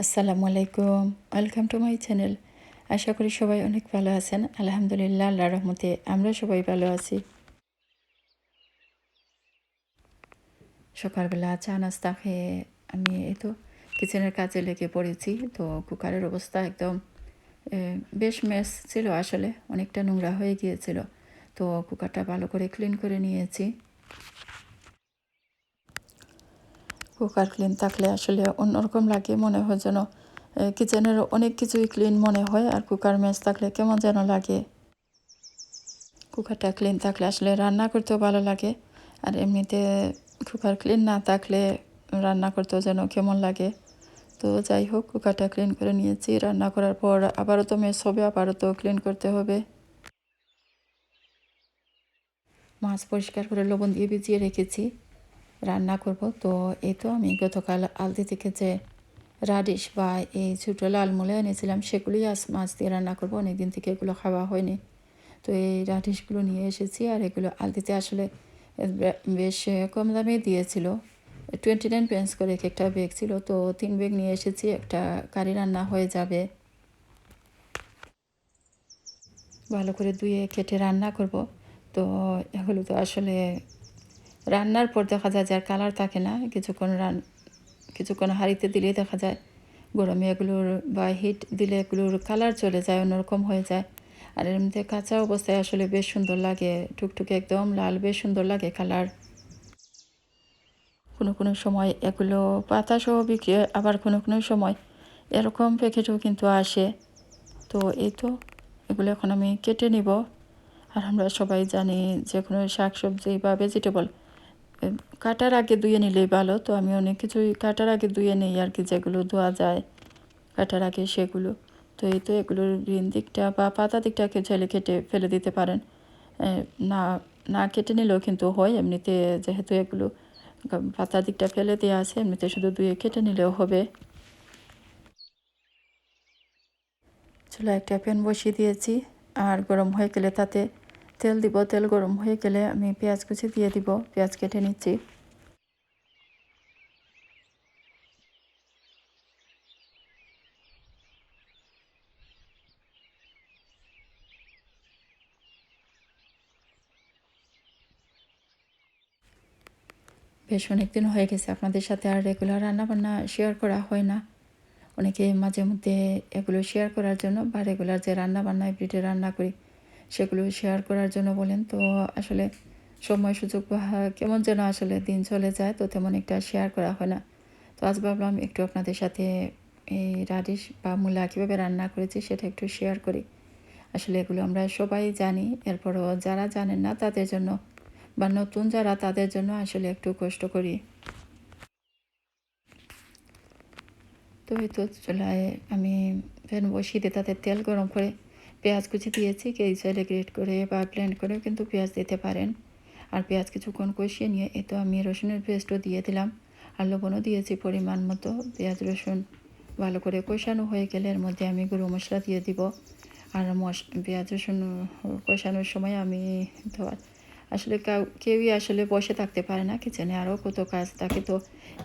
আসসালামু আলাইকুম। Welcome to my channel আশা করি সবাই অনেক ভালো আছেন। আলহামদুলিল্লাহ আল্লাহ রহমতে আমরা সবাই ভালো আছি। সকালবেলা চা নাস্তা খেয়ে আমি এই তো কিচেনের কাজে লেগে পড়েছি। তো কুকারের অবস্থা একদম বেশ মেস ছিল আসলে। অনেকটা নোংরা হয়ে গিয়েছিল। তো কুকারটা ভালো করে ক্লিন করে নিয়েছি। কুকার ক্লিন থাকলে আসলে অন্যরকম লাগে, মনে হয় যেন কিচেনের অনেক কিছুই ক্লিন মনে হয়, আর কুকার ম্যাচ থাকলে কেমন যেন লাগে। কুকারটা ক্লিন থাকলে আসলে রান্না করতেও ভালো লাগে, আর এমনিতে কুকার ক্লিন না থাকলে রান্না করতেও যেন কেমন লাগে। তো যাই হোক, কুকারটা ক্লিন করে নিয়েছি, রান্না করার পর আবারও তো মেস হবে, আবারও তো ক্লিন করতে হবে। মাছ পরিষ্কার করে লবণ দিয়ে ভিজিয়ে রেখেছি। রান্না করব। তো এই তো আমি গতকাল আলদি থেকে যে রাডিশ বা এই ছোটো লাল মূলে এনেছিলাম, সেগুলোই আজ মাছ দিয়ে রান্না করব। অনেকদিন থেকে এগুলো খাওয়া হয়নি। তো এই রাডিশগুলো নিয়ে এসেছি আর এগুলো আলদিতে আসলে বেশ কম দামে দিয়েছিল। টোয়েন্টি নাইন পেন্স করে এক একটা ব্যাগ ছিল। তো তিন ব্যাগ নিয়ে এসেছি, একটা কারি রান্না হয়ে যাবে। ভালো করে ধুয়ে কেটে রান্না করব। তো এগুলো তো আসলে রান্নার পর দেখা যায় যে আর কালার থাকে না। কিছুক্ষণ রান কিছুক্ষণ হাঁড়িতে দিলে দেখা যায় গরমে এগুলোর বা হিট দিলে এগুলোর কালার চলে যায়, অন্যরকম হয়ে যায়। আর এর মধ্যে কাঁচা অবস্থায় আসলে বেশ সুন্দর লাগে। টুকটুকে একদম লাল, বেশ সুন্দর লাগে কালার কোনো কোনো সময় এগুলো পাতা সহ বিক্রি আবার কোনো কোনো সময় এরকম প্যাকেটও কিন্তু আসে। তো এই তো, এগুলো এখন আমি কেটে নিব। আর আমরা সবাই জানি যে কোনো শাক সবজি বা ভেজিটেবল কাটার আগে ধুয়ে নিলেই ভালো। তো আমি অনেক কিছুই কাটার আগে ধুয়ে নিই আর কি, যেগুলো ধোয়া যায় কাটার আগে সেগুলো। তো এই তো এগুলোর গ্রিন দিকটা বা পাতা দিকটাকে চাইলে কেটে ফেলে দিতে পারেন। না না কেটে নিলেও কিন্তু হয়। এমনিতে যেহেতু এগুলো পাতা দিকটা ফেলে দেওয়া আছে, এমনিতে শুধু ধুয়ে কেটে নিলেও হবে। চুলা একটা প্যান বসিয়ে দিয়েছি। আর গরম হয়ে গেলে তাতে তেল দিব, তেল গরম হয়ে গেলে আমি পেঁয়াজ কুচি দিয়ে দিব, পেঁয়াজ কেটে নিচ্ছি। বেশ অনেকদিন হয়ে গেছে, আপনাদের সাথে আর রেগুলার রান্নাবান্না শেয়ার করা হয় না। অনেকে মাঝে মধ্যে এগুলো শেয়ার করার জন্য বা রেগুলার যে রান্না বান্না এভরিডে রান্না করি। সেগুলো শেয়ার করার জন্য বলেন। তো আসলে সময় সুযোগ কেমন যেন আসলে দিন চলে যায়, তো তেমন একটা শেয়ার করা হয় না। তো আজ ভাবলাম একটু আপনাদের সাথে এই রাডিশ বা মূলা কীভাবে রান্না করেছি সেটা একটু শেয়ার করি। আসলে এগুলো আমরা সবাই জানি, এরপরও যারা জানেন না তাদের জন্য বা নতুন যারা তাদের জন্য আসলে একটু কষ্ট করি। তো এই তো চুলায় আমি ফ্যান বসিয়ে দিয়ে তাতে তেল গরম করে পেঁয়াজ কুচি দিয়েছি কেজি চাইলে গ্রেট করে বা ব্লেন্ড করেও কিন্তু পেঁয়াজ দিতে পারেন। আর পেঁয়াজ কিছুক্ষণ কষিয়ে নিয়ে, এ তো আমি রসুনের পেস্টও দিয়ে দিলাম। আর লবণও দিয়েছি পরিমাণ মতো। পেঁয়াজ, রসুন ভালো করে কষানো হয়ে গেলে এর মধ্যে আমি গরু মশলা দিয়ে দিব। আর মশ, পেঁয়াজ, রসুন কষানোর সময় আমি তো আসলে কেউই আসলে বসে থাকতে পারে না কিচেনে। আরও কত কাজ থাকে তো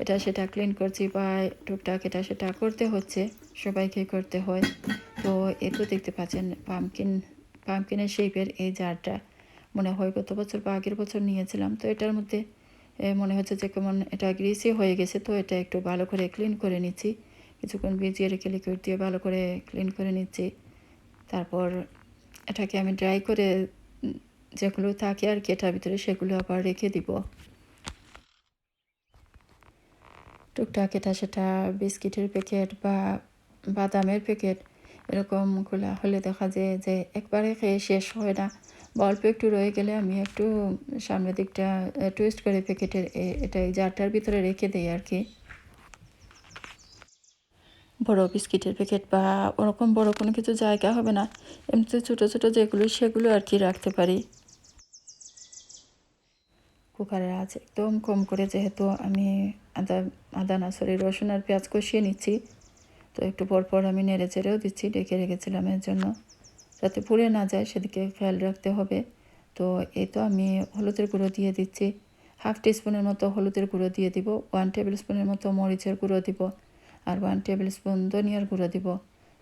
এটা সেটা ক্লিন করছি বা টুকটাক এটা সেটা করতে হচ্ছে, সবাইকে করতে হয়। তো এ তো দেখতে পাচ্ছেন পামকিন পামকিনের শেপের এই জারটা। মনে হয় গত বছর বা আগের বছর নিয়েছিলাম, তো এটার মধ্যে মনে হচ্ছে যে কেমন এটা গ্রিসি হয়ে গেছে, তো এটা একটু ভালো করে ক্লিন করে নিচ্ছি। কিছুক্ষণ ভিজিয়ে রেখে লিকুইড দিয়ে ভালো করে ক্লিন করে নিচ্ছি। তারপর এটাকে আমি ড্রাই করে যেগুলো থাকে আর কি, এটার ভিতরে সেগুলো আবার রেখে দিব। টুকটাক এটা সেটা বিস্কিটের প্যাকেট বা বাদামের প্যাকেট, এরকম খোলা হলে দেখা যায় যে একবারে খেয়ে শেষ হয় না। অল্প একটু রয়ে গেলে আমি একটু সামনের দিকটা টুইস্ট করে প্যাকেটের এটা জারটার ভিতরে রেখে দিই আর কি। বড় বিস্কিটের প্যাকেট বা ওরকম বড় কোনো কিছু জায়গা হবে না। এমনিতে ছোটো ছোটো যেগুলো সেগুলো আর কি রাখতে পারি। কুকারের আঁচ একদম কম করে যেহেতু আমি আদা আদা না সরি রসুন আর পেঁয়াজ কষিয়ে নিচ্ছি। তো একটু পর পর আমি নেড়ে চেড়েও দিচ্ছি, ডেকে রেখেছিলাম এর জন্য। যাতে পুড়ে না যায়, সেদিকে খেয়াল রাখতে হবে। তো এই তো আমি হলুদের গুঁড়ো দিয়ে দিচ্ছি। হাফ টিস্পুনের মতো হলুদের গুঁড়ো দিয়ে দিব ওয়ান টেবিল স্পুনের মতো মরিচের গুঁড়ো দিব, আর ওয়ান টেবিল স্পুন ধনিয়ার গুঁড়ো দিব।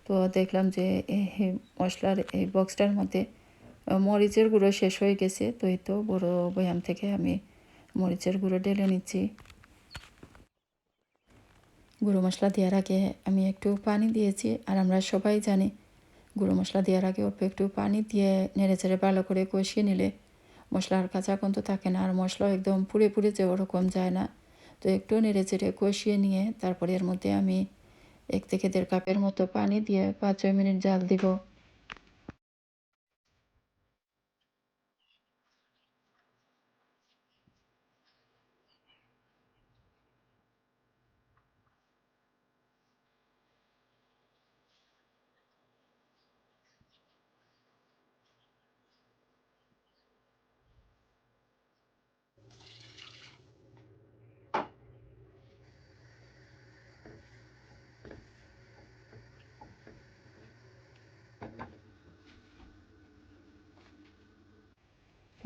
তো দেখলাম যে এই মশলার এই বক্সটার মধ্যে মরিচের গুঁড়ো শেষ হয়ে গেছে, তো এই তো বড়ো বয়াম থেকে আমি মরিচের গুঁড়ো ঢেলে নিচ্ছি। গুঁড়ো মশলা দেওয়ার আগে আমি একটু পানি দিয়েছি, আর আমরা সবাই জানি গুঁড়ো মশলা দেওয়ার আগে অল্প একটু পানি দিয়ে নেড়ে চেড়ে ভালো করে কষিয়ে নিলে মশলার কাঁচা কন্ত থাকে না, আর মশলা একদম পুড়ে পুড়ে যে ওরকম যায় না। তো একটু নেড়ে চেড়ে কষিয়ে নিয়ে তারপরে এর মধ্যে আমি এক থেকে দেড় কাপের মতো পানি দিয়ে পাঁচ ছয় মিনিট জাল দিব।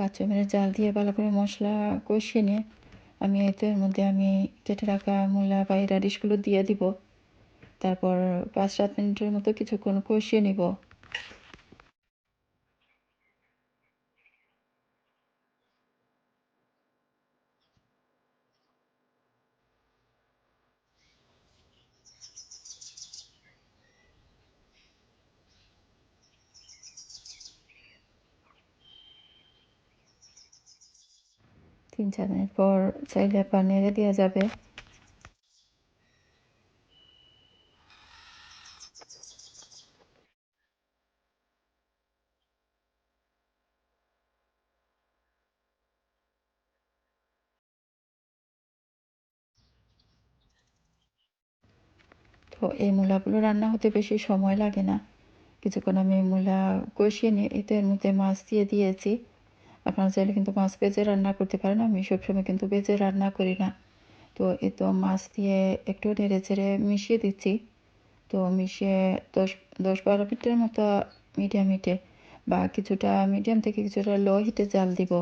পাঁচ ছ মিনিট জাল দিয়ে ভালো করে মশলা কষিয়ে নিয়ে আমি এতে এর মধ্যে আমি কেটে রাখা মূলা বা এই রাডিশগুলো দিয়ে দিব। তারপর পাঁচ সাত মিনিটের মতো কিছুক্ষণ কষিয়ে নিব। তিন চার মিনিট পর চাইলে পানিরে দেওয়া যাবে। তো এই মূলাগুলো রান্না হতে বেশি সময় লাগে না। কিছুক্ষণ আমি মূলা কষিয়ে নিয়ে এতে এর মধ্যে মাছ দিয়ে দিয়েছি। আপনারা চাইলে কিন্তু মাছ বেজে রান্না করতে পারেন। আমি সবসময় কিন্তু বেজে রান্না করি না। তো এই তো মাছ দিয়ে একটু নেড়ে চেড়ে মিশিয়ে দিচ্ছি। তো মিশিয়ে দশ দশ বারো মিনিটের মতো মিডিয়াম হিটে বা কিছুটা মিডিয়াম থেকে কিছুটা লো হিটে জাল দিব।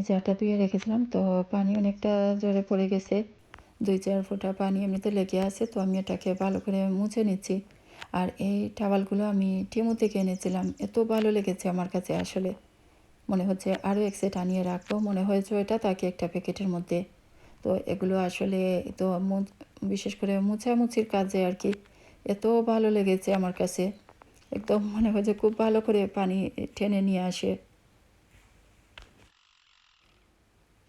এই জারটা ধুয়ে রেখেছিলাম, তো পানি অনেকটা জোরে পড়ে গেছে। দুই চার ফোঁটা পানি এমনিতে লেগে আছে, তো আমি এটাকে ভালো করে মুছে নিচ্ছি। আর এই টাওয়ালগুলো আমি টিমু থেকে এনেছিলাম, এত ভালো লেগেছে আমার কাছে আসলে। মনে হচ্ছে আরও এক সেট আনিয়ে রাখব, মনে হয়েছে এটা তাকে একটা প্যাকেটের মধ্যে। তো এগুলো আসলে তো বিশেষ করে মুছামুছির কাজে আর কি, এত ভালো লেগেছে আমার কাছে। একদম মনে হয় যে খুব ভালো করে পানি টেনে নিয়ে আসে।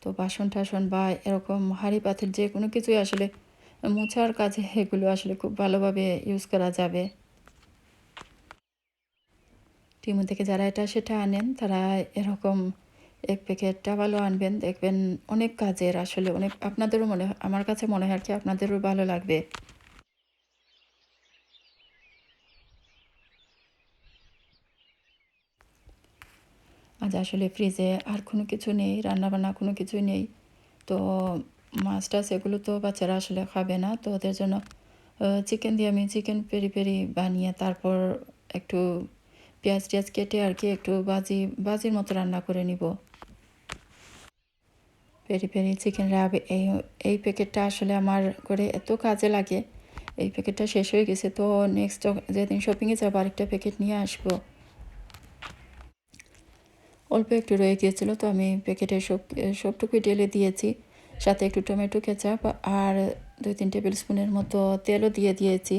তো বাসন টাসন বা এরকম হাঁড়ি পাথর যে কোনো কিছুই আসলে মোছার কাজে এগুলো আসলে খুব ভালোভাবে ইউজ করা যাবে। টিমু থেকে যারা এটা সেটা আনেন, তারা এরকম এক প্যাকেট টাওয়ালও আনবেন, দেখবেন অনেক কাজের আসলে অনেক আপনাদেরও মনে আমার কাছে মনে হয় আর কি আপনাদেরও ভালো লাগবে। আজ আসলে ফ্রিজে আর কোনো কিছু নেই, রান্নাবান্না কোনো কিছুই নেই। তো মাছ টাছ এগুলো তো বাচ্চারা আসলে খাবে না। তো ওদের জন্য চিকেন দিয়ে আমি চিকেন পেরি পেরি বানিয়ে তারপর একটু পেঁয়াজ টিয়াজ কেটে আর কি একটু বাজি, বাজির মতো রান্না করে নিব। পেরি পেরি চিকেন রাব এই এই প্যাকেটটা আসলে আমার করে এত কাজে লাগে। এই প্যাকেটটা শেষ হয়ে গেছে, তো নেক্সট যেদিন শপিংয়ে যাব আরেকটা প্যাকেট নিয়ে আসব। অল্প একটু রয়ে গিয়েছিল, তো আমি প্যাকেটে সব সবটুকুই ঢেলে দিয়েছি। সাথে একটু টমেটো কেচাপ আর দুই তিন টেবিল স্পুনের মতো তেলও দিয়ে দিয়েছি।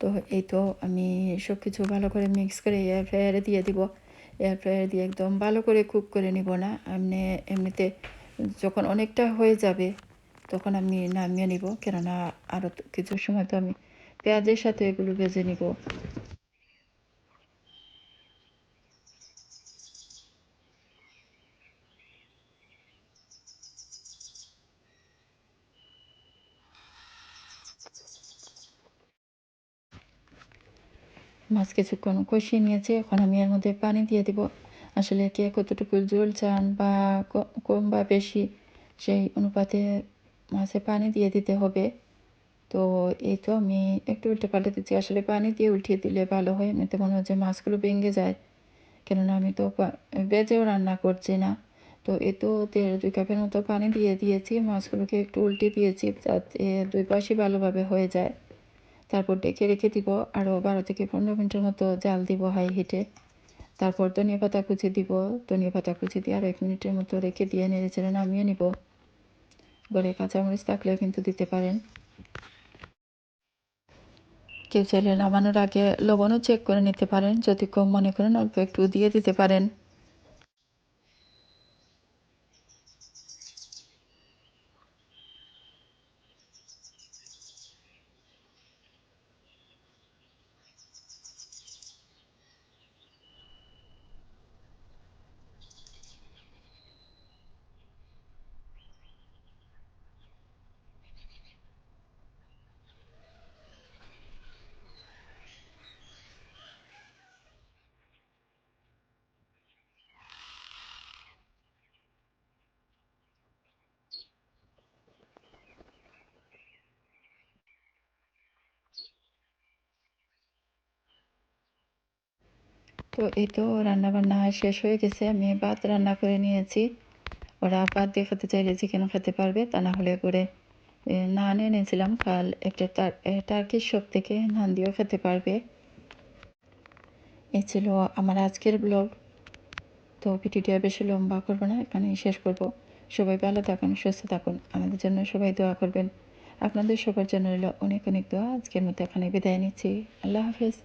তো এই তো আমি সব কিছু ভালো করে মিক্স করে এয়ার ফ্রায়ারে দিয়ে দিব। এয়ার ফ্রায়ার দিয়ে একদম ভালো করে কুক করে নিব না। এমনি, এমনিতে যখন অনেকটা হয়ে যাবে, তখন আমি নামিয়ে নিব। কেননা আরও কিছু সময় তো আমি পেঁয়াজের সাথে এগুলো ভেজে নিব। মাছ কিছুক্ষণ কষিয়ে নিয়েছি। এখন আমি এর মধ্যে পানি দিয়ে দিব। আসলে কে কতটুকু ঝোল চান বা কম বা বেশি, সেই অনুপাতে মাছে পানি দিয়ে দিতে হবে। তো এই তো আমি একটু উল্টে পাল্টে দিচ্ছি। আসলে পানি দিয়ে উল্টিয়ে দিলে ভালো হয় এমনিতে মনে হচ্ছে মাছগুলো ভেঙে যায়। কেননা আমি তো বেজেও রান্না করছি না। তো এ তো দেড়, দুই কাপের মতো পানি দিয়ে দিয়েছি। মাছগুলোকে একটু উল্টে দিয়েছি যাতে দুই পাশে ভালোভাবে হয়ে যায়। তারপর ডেকে রেখে দিব আরও বারো থেকে পনেরো মিনিটের মতো জাল দিব হাই হিটে। তারপর ধনিয়া পাতা কুচি দিব, ধনিয়া পাতা কুচি দিয়ে আরও এক মিনিটের মতো রেখে দিয়ে নেড়ে চেড়ে নামিয়ে নিব। গড়ে কাঁচামরিচ থাকলেও কিন্তু দিতে পারেন। কেউ চাইলে নামানোর আগে লবণও চেক করে নিতে পারেন, যদি কম মনে করেন অল্প একটু দিয়ে দিতে পারেন। তো এই তো রান্না বান্না শেষ হয়ে গেছে। আমি ভাত রান্না করে নিয়েছি। ওরা ভাত দিয়ে খেতে চাইলে চিকেনও খেতে পারবে তা না হলে করে এ, নান এনেছিলাম। কাল একটা টার্কির শপ থেকে নান দিয়েও খেতে পারবে। এই ছিল আমার আজকের ব্লগ তো ভিডিওটি বেশি লম্বা করব না এখানেই শেষ করব। সবাই ভালো থাকুন সুস্থ থাকুন। আমাদের জন্য সবাই দোয়া করবেন। আপনাদের সবার জন্য রইল অনেক অনেক দোয়া। আজকের মতো এখানে বিদায় নিচ্ছি। আল্লাহ হাফেজ।